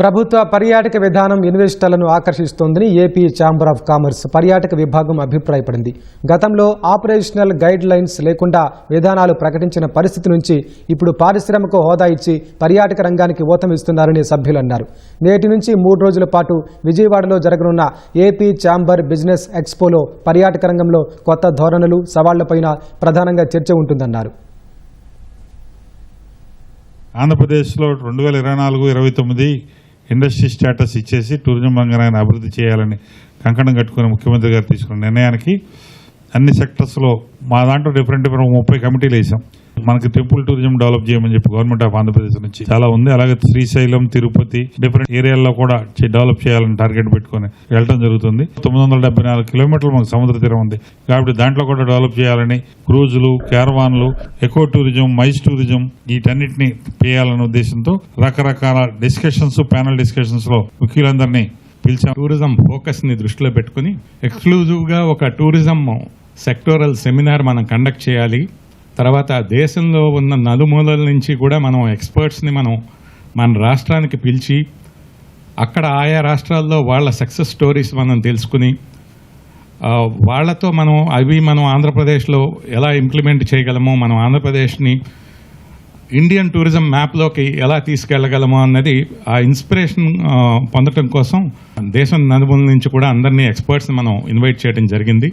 ప్రభుత్వ పర్యాటక విధానం ఇన్వెస్టర్లను ఆకర్షిస్తోందని ఏపీ ఛాంబర్ ఆఫ్ కామర్స్ పర్యాటక విభాగం అభిప్రాయపడింది. గతంలో ఆపరేషనల్ గైడ్ లైన్స్ లేకుండా విధానాలు ప్రకటించిన పరిస్థితి నుంచి ఇప్పుడు పారిశ్రామిక హోదా ఇచ్చి పర్యాటక రంగానికి ఊతమిస్తున్నారని సభ్యులు అన్నారు. నేటి నుంచి మూడు రోజుల పాటు విజయవాడలో జరగనున్న ఏపీ ఛాంబర్ బిజినెస్ ఎక్స్పోలో పర్యాటక రంగంలో కొత్త ధోరణులు సవాళ్ళపైన ప్రధానంగా చర్చ ఉంటుందన్నారు. ఆంధ్రప్రదేశ్లో రెండు వేల ఇరవై నాలుగు ఇరవై తొమ్మిది ఇండస్ట్రీ స్టేటస్ ఇచ్చేసి టూరిజం రంగాన్ని అభివృద్ధి చేయాలని కంకణం కట్టుకుని ముఖ్యమంత్రి గారు తీసుకున్న నిర్ణయానికి అన్ని సెక్టర్స్లో మా దాంట్లో డిఫరెంట్ డిఫరెంట్ ముప్పై కమిటీలు వేసాం. మనకి టెంపుల్ టూరిజం డెవలప్ చేయమని చెప్పి గవర్నమెంట్ ఆఫ్ ఆంధ్రప్రదేశ్ నుంచి చాలా ఉంది. అలాగే శ్రీశైలం తిరుపతి డిఫరెంట్ ఏరియాల్లో కూడా డెవలప్ చేయాలని టార్గెట్ పెట్టుకొని వెళ్ళడం జరుగుతుంది. తొమ్మిది వందల డెబ్బై నాలుగు కిలోమీటర్లు మనకు సముద్ర తీరం ఉంది. కాబట్టి దాంట్లో కూడా డెవలప్ చేయాలని క్రూజులు క్యారవాన్లు ఎకో టూరిజం మైస్ టూరిజం వీటన్నిటిని చేయాలనే ఉద్దేశంతో రకరకాల డిస్కషన్స్ ప్యానల్ డిస్కషన్స్లో ముఖ్యులందరినీ పిలిచాం. టూరిజం ఫోకస్ని దృష్టిలో పెట్టుకుని ఎక్స్క్లూజివ్గా ఒక టూరిజం సెక్టోరల్ సెమినార్ మనం కండక్ట్ చేయాలి. తర్వాత దేశంలో ఉన్న నలుమూలల నుంచి కూడా మనం ఎక్స్పర్ట్స్ని మనం మన రాష్ట్రానికి పిలిచి అక్కడ ఆయా రాష్ట్రాల్లో వాళ్ళ సక్సెస్ స్టోరీస్ మనం తెలుసుకుని వాళ్ళతో మనం అవి మనం ఆంధ్రప్రదేశ్లో ఎలా ఇంప్లిమెంట్ చేయగలమో మనం ఆంధ్రప్రదేశ్ని ఇండియన్ టూరిజం మ్యాప్లోకి ఎలా తీసుకెళ్ళగలమో అన్నది ఆ ఇన్స్పిరేషన్ పొందటం కోసం దేశం నలుమూల నుంచి కూడా అందరినీ ఎక్స్పర్ట్స్ని మనం ఇన్వైట్ చేయడం జరిగింది.